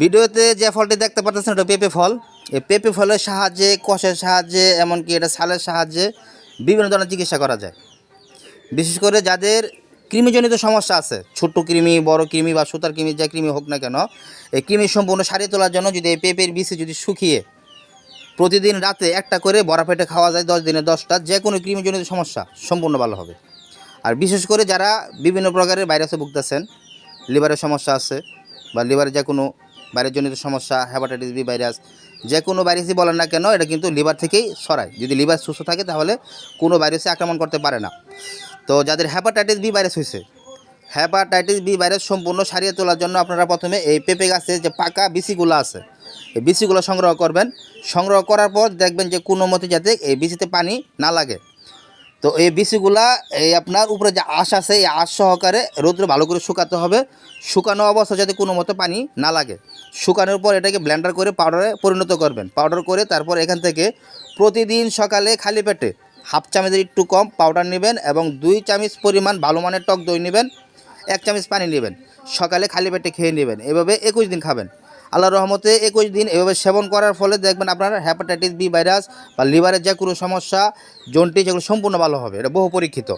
ভিডিওতে যে ফলটি দেখতে পাচ্ছেন ওটা পেঁপে ফল। এই পেঁপে ফলের সাহায্যে, কষের সাহায্যে, এমনকি এটা সালের সাহায্যে বিভিন্ন ধরনের চিকিৎসা করা যায়। বিশেষ করে যাদের কৃমিজনিত সমস্যা আছে, ছোট্ট কৃমি, বড় কৃমি বা সুতার কৃমি, যা কৃমি হোক না কেন, এই কৃমি সম্পূর্ণ সারিয়ে তোলার জন্য যদি এই পেঁপের বিষে যদি শুকিয়ে প্রতিদিন রাতে একটা করে বড়া পেটে খাওয়া যায়, দশ দিনে দশটা, যে কোনো কৃমিজনিত সমস্যা সম্পূর্ণ ভালো হবে। আর বিশেষ করে যারা বিভিন্ন প্রকারের ভাইরাসে ভুগতেছেন, লিভারের সমস্যা আছে বা লিভারের যে কোনো ভাইরাসজনিত সমস্যা হ্যাপাটাইটিস বি ভাইরাস যে কোনো ভাইরাসই বলেন না কেন, এটা কিন্তু লিভার থেকেই সরায় যদি লিভার সুস্থ থাকে, তাহলে কোনো ভাইরাসে আক্রমণ করতে পারে না। তো যাদের হ্যাপাটাইটিস বি ভাইরাস হয়েছে হ্যাপাটাইটিস বি ভাইরাস সম্পূর্ণ সারিয়ে তোলার জন্য আপনারা প্রথমে এই পেঁপে গাছের যে পাকা বিচিগুলো আছে, এই বিচিগুলো সংগ্রহ করবেন। সংগ্রহ করার পর দেখবেন যে কোনো মতে যাতে এই বিচিতে পানি না লাগে। তো এই বিচিগুলা এই আপনার উপরে যে আশ আছে, এই আশ সহকারে রোদ্রে ভালো করে শুকাতে হবে। শুকানো অবস্থা যাতে কোনো মতো পানি না লাগে, শুকানোর পর এটাকে ব্লেন্ডার করে পাউডারে পরিণত করবেন। পাউডার করে তারপর এখান থেকে প্রতিদিন সকালে খালি পেটে হাফ চামচের একটু কম পাউডার নেবেন এবং দুই চামচ পরিমাণ ভালো মানের টক দই নেবেন, এক চামচ পানি নেবেন। সকালে খালি পেটে খেয়ে নেবেন। এভাবে একুশ দিন খাবেন। আল্লাহ রহমতে একুশ দিন এভাবে সেবন করার ফলে দেখবেন আপনার হ্যাপাটাইটিস বি ভাইরাস বা লিভারের যে কোনো সমস্যা জন্টি যেগুলো সম্পূর্ণ ভালো হবে। এটা বহু পরীক্ষিত।